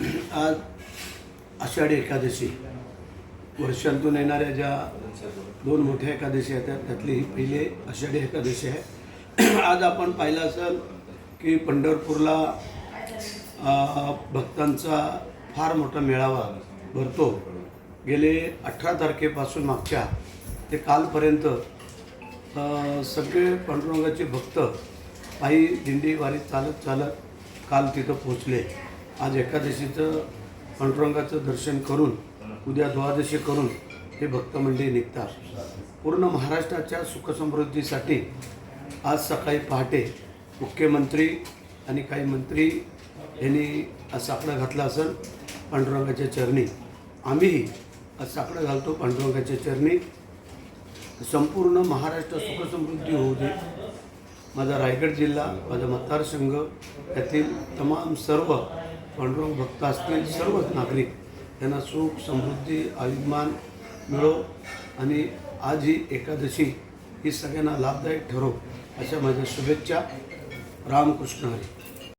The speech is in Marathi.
आज आषाढी एकादशी. वर्षांतून येणाऱ्या ज्या दोन मोठ्या एकादशी आहेत त्यातली ही पहिली आषाढी एकादशी आहे. आज आपण पाहिलं असेल की पंढरपूरला भक्तांचा फार मोठा मेळावा भरतो. गेले अठरा तारखेपासून मागच्या ते कालपर्यंत सगळे पांडुरंगाचे भक्त पायी दिंडी वारी चालत चालत काल तिथं पोचले आज एकादशीचं पांडुरंगाचं दर्शन करून उद्या द्वादशी करून हे भक्त मंडळी निघतात. पूर्ण महाराष्ट्राच्या सुखसमृद्धीसाठी आज सकाळी पहाटे मुख्यमंत्री आणि काही मंत्री यांनी आज साकडं घातलं असेल पांडुरंगाच्या चरणी. आम्हीही आज साकडं घालतो पांडुरंगाच्या चरणी. संपूर्ण महाराष्ट्र सुखसमृद्धी होऊ दे. माझा रायगड जिल्हा माझा मतदारसंघ यातील तमाम सर्व पांडुरंग भक्त असतील सर्वच नागरिक त्यांना सुख समृद्धी अभिमान मिळो आणि आज ही एकादशी ही सगळ्यांना लाभदायक ठरो अशा माझ्या शुभेच्छा. रामकृष्ण हरी.